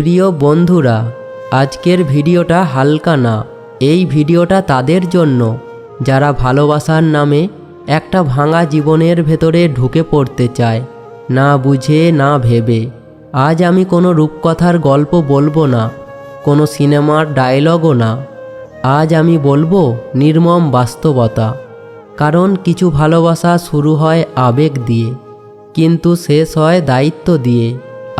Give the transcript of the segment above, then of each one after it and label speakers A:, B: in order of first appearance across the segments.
A: প্রিয় বন্ধুরা, আজকের ভিডিওটা হালকা না। এই ভিডিওটা তাদের জন্য। যারা ভালোবাসার নামে একটা ভাঙা জীবনের ভেতরে ঢুকে পড়তে চায়, না বুঝে, না ভেবে। আজ আমি কোনো রূপকথার গল্প বলব না, কোনো সিনেমার ডায়লগও না। আজ আমি বলব নির্মম বাস্তবতা, কারণ কিছু ভালোবাসা শুরু হয় আবেগ দিয়ে, কিন্তু শেষ হয় দায়িত্ব দিয়ে।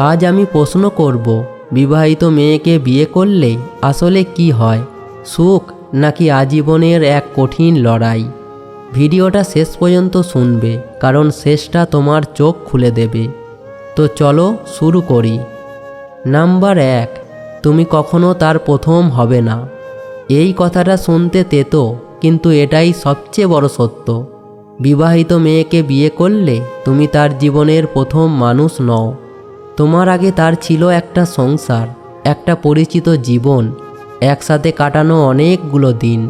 A: আজ আমি প্রশ্ন করব বিবাহিত মেয়েকে বিয়ে করলে আসলে কি হয়? সুখ নাকি আজীবনের এক কঠিন লড়াই? ভিডিওটা শেষ পর্যন্ত শুনবে, কারণ শেষটা তোমার চোখ খুলে দেবে। তো চলো শুরু করি। নাম্বার এক, তুমি কখনো তার প্রথম হবে না। এই কথাটা শুনতে তেতো, কিন্তু এটাই সবচেয়ে বড় সত্য। বিবাহিত মেয়েকে বিয়ে করলে তুমি তার জীবনের প্রথম মানুষ নও। তোমার আগে তার ছিল একটা সংসার, একটা পরিচিত জীবন, একসাথে কাটানো অনেকগুলো দিন।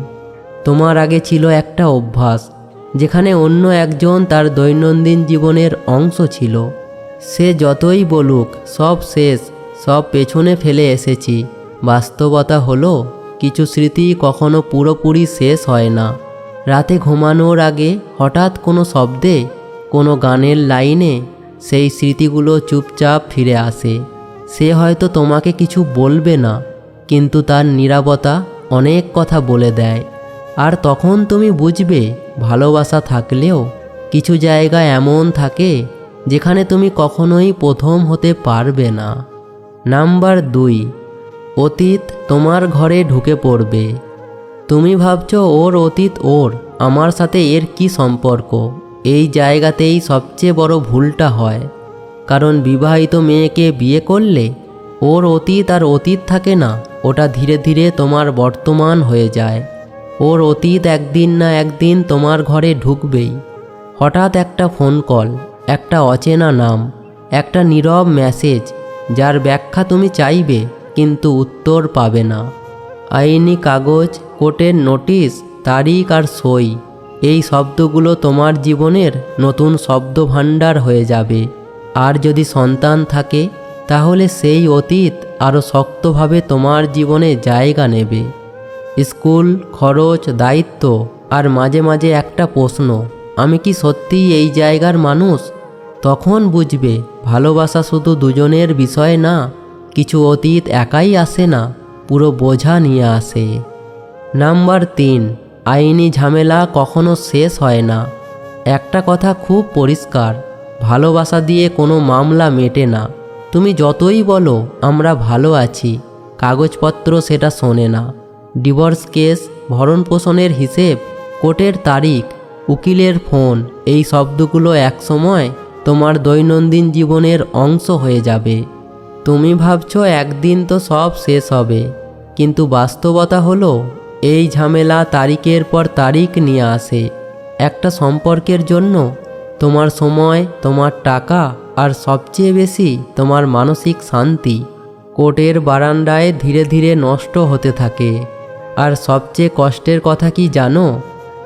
A: তোমার আগে ছিল একটা অভ্যাস, যেখানে অন্য একজন তার দৈনন্দিন জীবনের অংশ ছিল। সে যতই বলুক, সব শেষ, সব পেছনে ফেলে এসেছি। বাস্তবতা হলো, কিছু স্মৃতি কখনো পুরোপুরি শেষ হয় না। রাতে ঘুমানোর আগে হঠাৎ কোনো শব্দে, কোনো গানের লাইনে সেই স্মৃতিগুলো চুপচাপ ফিরে আসে। সে হয়তো তোমাকে কিছু বলবে না, কিন্তু তার নীরবতা অনেক কথা বলে দেয়। আর তখন তুমি বুঝবে, ভালোবাসা থাকলেও কিছু জায়গা এমন থাকে যেখানে তুমি কখনোই প্রথম হতে পারবে না। নাম্বার দুই, অতীত তোমার ঘরে ঢুকে পড়বে। তুমি ভাবছ, ওর অতীত ওর, আমার সাথে এর কি সম্পর্ক? এই জায়গাতেই সবচেয়ে বড় ভুলটা হয়। কারণ বিবাহিত মেয়েকে বিয়ে করলে ওর অতীত আর অতীত থাকে না, ওটা ধীরে ধীরে তোমার বর্তমান হয়ে যায়। ওর অতীত একদিন না একদিন তোমার ঘরে ঢুকবেই। হঠাৎ একটা ফোন কল, একটা অচেনা নাম, একটা নীরব মেসেজ, যার ব্যাখ্যা তুমি চাইবে, কিন্তু উত্তর পাবে না। আইনি কাগজ, কোর্টের নোটিশ, তারিখ আর সই। এই শব্দগুলো তোমার জীবনের নতুন শব্দভাণ্ডার হয়ে যাবে। আর যদি সন্তান থাকে, তাহলে সেই অতীত আরও শক্তভাবে তোমার জীবনে জায়গা নেবে। স্কুল, খরচ, দায়িত্ব, আর মাঝে মাঝে একটা প্রশ্ন, আমি কি সত্যিই এই জায়গার মানুষ? তখন বুঝবে, ভালোবাসা শুধু দুজনের বিষয় না, কিছু অতীত একাই আসে না, পুরো বোঝা নিয়ে আসে। নাম্বার তিন আইনি ঝামেলা কখনো শেষ হয় না। একটা কথা খুব পরিষ্কার, ভালোবাসা দিয়ে কোনো মামলা মেটে না। তুমি যতই বলো, আমরা ভালো আছি, কাগজপত্র সেটা শোনে না। ডিভোর্স কেস ভরণ পোষণের হিসেব, কোর্টের তারিখ, উকিলের ফোন, এই শব্দগুলো একসময় তোমার দৈনন্দিন জীবনের অংশ হয়ে যাবে। তুমি ভাবছ একদিন তো সব শেষ হবে, কিন্তু বাস্তবতা হলো এই ঝামেলা তারিখের পর তারিখ নিয়ে আসে। একটা সম্পর্কের জন্য তোমার সময়, তোমার টাকা আর সবচেয়ে বেশি তোমার মানসিক শান্তি কোর্টের বারান্দায় ধীরে ধীরে নষ্ট হতে থাকে। আর সবচেয়ে কষ্টের কথা কি জানো?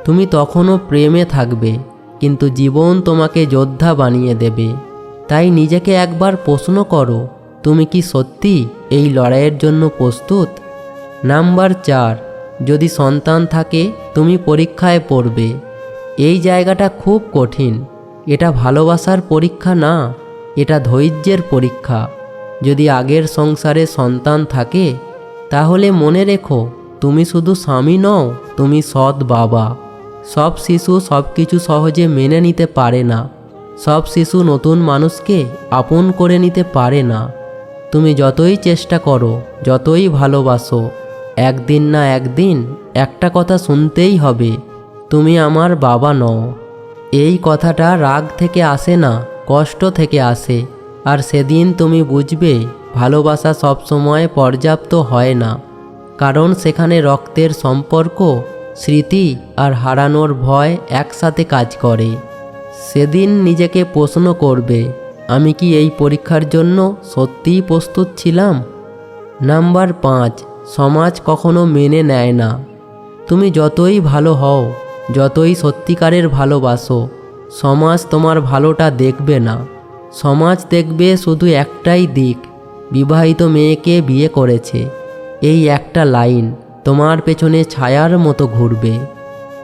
A: তুমি তখনও প্রেমে থাকবে, কিন্তু জীবন তোমাকে যোদ্ধা বানিয়ে দেবে। তাই নিজেকে একবার প্রশ্ন করো, তুমি কি সত্যি এই লড়াইয়ের জন্য প্রস্তুত? নাম্বার চার যদি সন্তান থাকে, তুমি পরীক্ষায় পড়বে। এই জায়গাটা খুব কঠিন। এটা ভালোবাসার পরীক্ষা না, এটা ধৈর্যের পরীক্ষা। যদি আগের সংসারে সন্তান থাকে, তাহলে মনে রেখো, তুমি শুধু স্বামী নও, তুমি সৎ বাবা। সব শিশু সব কিছু সহজে মেনে নিতে পারে না। সব শিশু নতুন মানুষকে আপন করে নিতে পারে না। তুমি যতই চেষ্টা করো, যতই ভালোবাসো একদিন না একদিন একটা কথা শুনতেই হবে, তুমি আমার বাবা নও। এই কথাটা রাগ থেকে আসে না, কষ্ট থেকে আসে, আর সেদিন তুমি বুঝবে, ভালোবাসা সবসময় পর্যাপ্ত হয় না, কারণ সেখানে রক্তের সম্পর্ক, স্মৃতি আর হারানোর ভয় একসাথে কাজ করে। সেদিন নিজেকে প্রশ্ন করবে, আমি কি এই পরীক্ষার জন্য সত্যিই প্রস্তুত ছিলাম? নাম্বার পাঁচ সমাজ কখনো মেনে নেয় না। তুমি যতই ভালো হও, যতই সত্যিকারের ভালোবাসো, সমাজ তোমার ভালোটা দেখবে না। সমাজ দেখবে শুধু একটাই দিক, বিবাহিত মেয়েকে বিয়ে করেছে। এই একটা লাইন, তোমার পেছনে ছায়ার মতো ঘুরবে।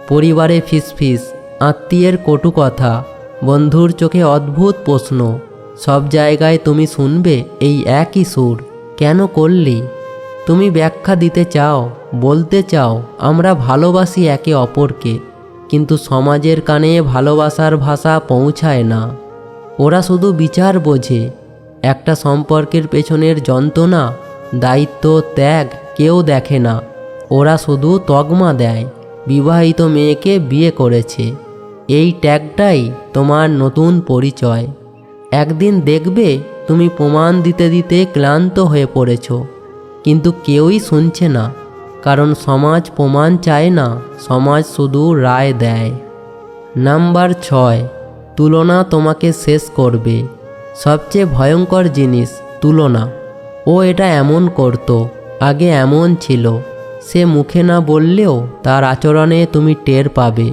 A: পরিবারে ফিসফিস, আত্মীয়ের কটু কথা, বন্ধুর চোখে অদ্ভুত প্রশ্ন, সব জায়গায় তুমি শুনবে এই একই সুর। কেন করলি? তুমি ব্যাখ্যা দিতে চাও, বলতে চাও, আমরা ভালোবাসি একে অপরকে, কিন্তু সমাজের কানে ভালোবাসার ভাষা পৌঁছায় না। ওরা শুধু বিচার বোঝে, একটা সম্পর্কের পেছনের যন্ত্রণা, দায়িত্ব, ত্যাগ কেউ দেখে না। ওরা শুধু তগমা দেয়, বিবাহিত মেয়েকে বিয়ে করেছে। এই ট্যাগটাই তোমার নতুন পরিচয়। একদিন দেখবে তুমি প্রমাণ দিতে দিতে ক্লান্ত হয়ে পড়েছ। কিন্তু কেউই শুনছে না, কারণ সমাজ প্রমাণ চায় না, সমাজ শুধু রায় দেয়। নাম্বার ছয়, তুলনা তোমাকে শেষ করবে। সবচেয়ে ভয়ঙ্কর জিনিস তুলনা। ও এটা এমন করতো, আগে এমন ছিল। সে মুখে না বললেও তার আচরণে তুমি টের পাবে।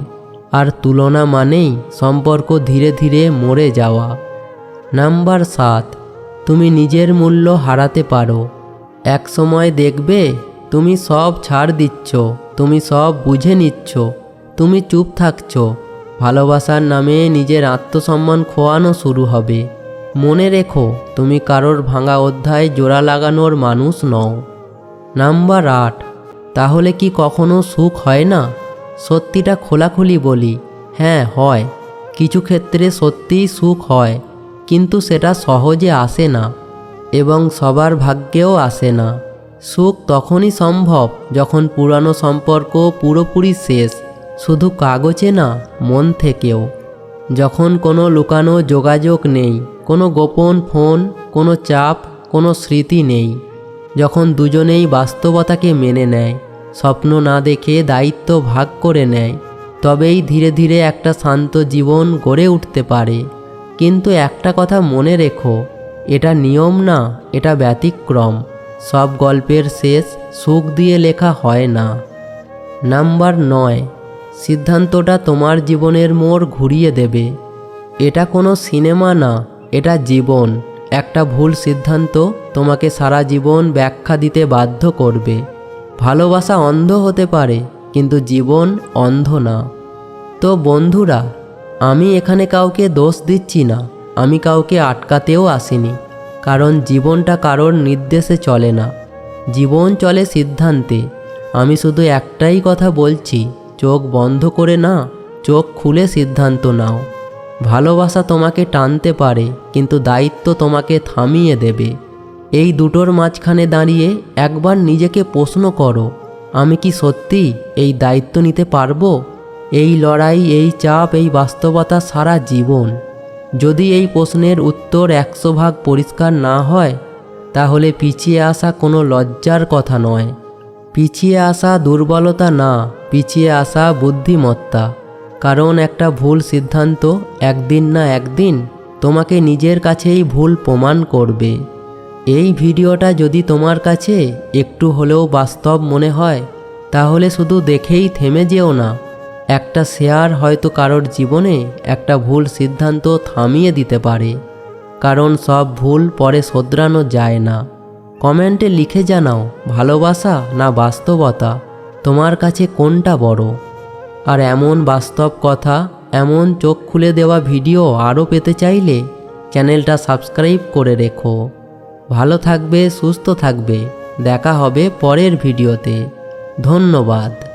A: আর তুলনা মানেই সম্পর্ক ধীরে ধীরে মরে যাওয়া। নাম্বার সাত, তুমি নিজের মূল্য হারাতে পারো। এক সময় দেখবে তুমি সব ছাড় দিচ্ছ, তুমি সব বুঝে নিচ্ছ, তুমি চুপ থাকছ। ভালোবাসার নামে নিজের আত্মসম্মান খোয়ানো শুরু হবে। মনে রেখো, তুমি কারোর ভাঙা অধ্যায় জোড়া লাগানোর মানুষ নও। নাম্বার আট, তাহলে কি কখনো সুখ হয় না? সত্যিটা খোলাখুলি বলি হ্যাঁ হয়। কিছু ক্ষেত্রে সত্যিই সুখ হয়, কিন্তু সেটা সহজে আসে না। এবং সবার ভাগ্যেও আসে না। সুখ তখনই সম্ভব যখন পুরানো সম্পর্ক পুরোপুরি শেষ, শুধু কাগজে না, মন থেকেও। যখন কোনো লুকানো যোগাযোগ নেই, কোনো গোপন ফোন, কোনো চাপ, কোনো স্মৃতি নেই, যখন দুজনেই বাস্তবতাকে মেনে নেয়, স্বপ্ন না দেখে দায়িত্ব ভাগ করে নেয়, তবেই ধীরে ধীরে একটা শান্ত জীবন গড়ে উঠতে পারে। কিন্তু একটা কথা মনে রেখো এটা নিয়ম না, এটা ব্যতিক্রম। সব গল্পের শেষ সুখ দিয়ে লেখা হয় না। নাম্বার নয়, সিদ্ধান্তটা তোমার জীবনের মোড় ঘুরিয়ে দেবে। এটা কোনো সিনেমা না, এটা জীবন। একটা ভুল সিদ্ধান্ত তোমাকে সারা জীবন ব্যাখ্যা দিতে বাধ্য করবে। ভালোবাসা অন্ধ হতে পারে, কিন্তু জীবন অন্ধ না। তো বন্ধুরা, আমি এখানে কাউকে দোষ দিচ্ছি না। আমি কাউকে আটকাতেও আসিনি, কারণ জীবনটা কারোর নির্দেশে চলে না। জীবন চলে সিদ্ধান্তে। আমি শুধু একটাই কথা বলছি, চোখ বন্ধ করে না, চোখ খুলে সিদ্ধান্ত নাও। ভালোবাসা তোমাকে টানতে পারে, কিন্তু দায়িত্ব তোমাকে থামিয়ে দেবে। এই দুটোর মাঝখানে দাঁড়িয়ে একবার নিজেকে প্রশ্ন করো, আমি কি সত্যি এই দায়িত্ব নিতে পারব? এই লড়াই, এই চাপ, এই বাস্তবতা সারা জীবন। যদি এই প্রশ্নের উত্তর একশো ভাগ পরিষ্কার না হয়, তাহলে পিছিয়ে আসা কোনো লজ্জার কথা নয়। পিছিয়ে আসা দুর্বলতা না, পিছিয়ে আসা বুদ্ধিমত্তা। কারণ একটা ভুল সিদ্ধান্ত একদিন না একদিন তোমাকে নিজের কাছেই ভুল প্রমাণ করবে। এই ভিডিওটা যদি তোমার কাছে একটু হলেও বাস্তব মনে হয়, তাহলে শুধু দেখেই থেমে যেও না। একটা শেয়ার হয়তো কারোর জীবনে একটা ভুল সিদ্ধান্ত থামিয়ে দিতে পারে। কারণ সব ভুল পরে শোধরানো যায় না। কমেন্টে লিখে জানাও, ভালোবাসা না বাস্তবতা? তোমার কাছে কোনটা বড়? আর এমন বাস্তব কথা, এমন চোখ খুলে দেওয়া ভিডিও আরও পেতে চাইলে চ্যানেলটা সাবস্ক্রাইব করে রেখো। ভালো থাকবে, সুস্থ থাকবে। দেখা হবে পরের ভিডিওতে। ধন্যবাদ।